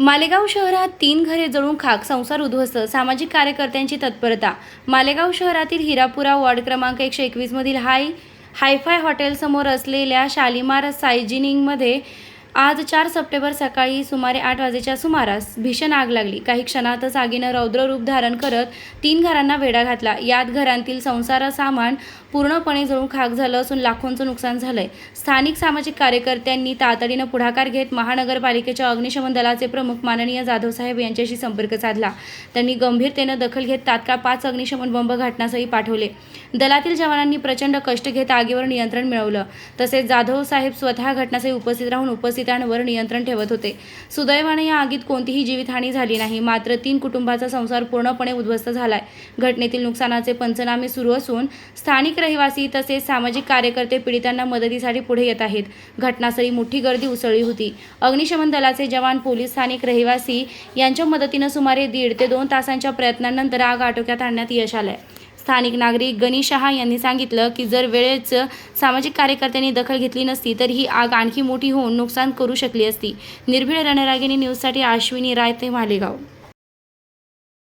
मालेगाव शहरात तीन घरे जळून खाक संसार उद्ध्वस्त सामाजिक कार्यकर्त्यांची तत्परता. मालेगाव शहरातील हिरापुरा वॉर्ड क्रमांक एकशे एकवीसमधील हाय हायफाय हॉटेलसमोर असलेल्या शालिमार सायजिनिंगमध्ये आज चार सप्टेंबर सकाळी सुमारे आठ वाजेच्या सुमारास भीषण आग लागली. काही क्षणातच आगीनं रौद्र रूप धारण करत तीन घरांना वेढा घातला. यात घरांतील संसार सामान पूर्णपणे जळून खाक झालं असून लाखोंचं नुकसान झालंय. स्थानिक सामाजिक कार्यकर्त्यांनी तातडीनं पुढाकार घेत महानगरपालिकेच्या अग्निशमन दलाचे प्रमुख माननीय जाधव साहेब यांच्याशी संपर्क साधला. त्यांनी गंभीरतेनं दखल घेत तात्काळ पाच अग्निशमन बंब घटनास्थळी पाठवले. दलातील जवानांनी प्रचंड कष्ट घेत आगीवर नियंत्रण मिळवलं. तसेच जाधव साहेब स्वतः घटनास्थळी उपस्थित राहून उपस्थित उपस्थितांवर नियंत्रण ठेवत होते. सुदैवाने या आगीत कोणतीही जीवितहानी झाली नाही. मात्र तीन कुटुंबाचा संसार पूर्णपणे उद्ध्वस्त झालाय. घटनेतील नुकसानाचे पंचनामे सुरू असून स्थानिक रहिवासी तसेच सामाजिक कार्यकर्ते पीडितांना मदतीसाठी पुढे येत आहेत. घटनास्थळी मोठी गर्दी उसळली होती. अग्निशमन दलाचे जवान पोलीस स्थानिक रहिवासी यांच्या मदतीनं सुमारे दीड ते दोन तासांच्या प्रयत्नांनंतर आग आटोक्यात आणण्यात यश आलंय. स्थानिक नागरिक गणेश शहा यांनी सांगितलं की जर वेळेच सामाजिक कार्यकर्त्यांनी दखल घेतली नसती तर ही आग आणखी मोठी होऊन नुकसान करू शकली असती. निर्भीड रणरागिणी न्यूजसाठी अश्विनी रायते मालेगाव.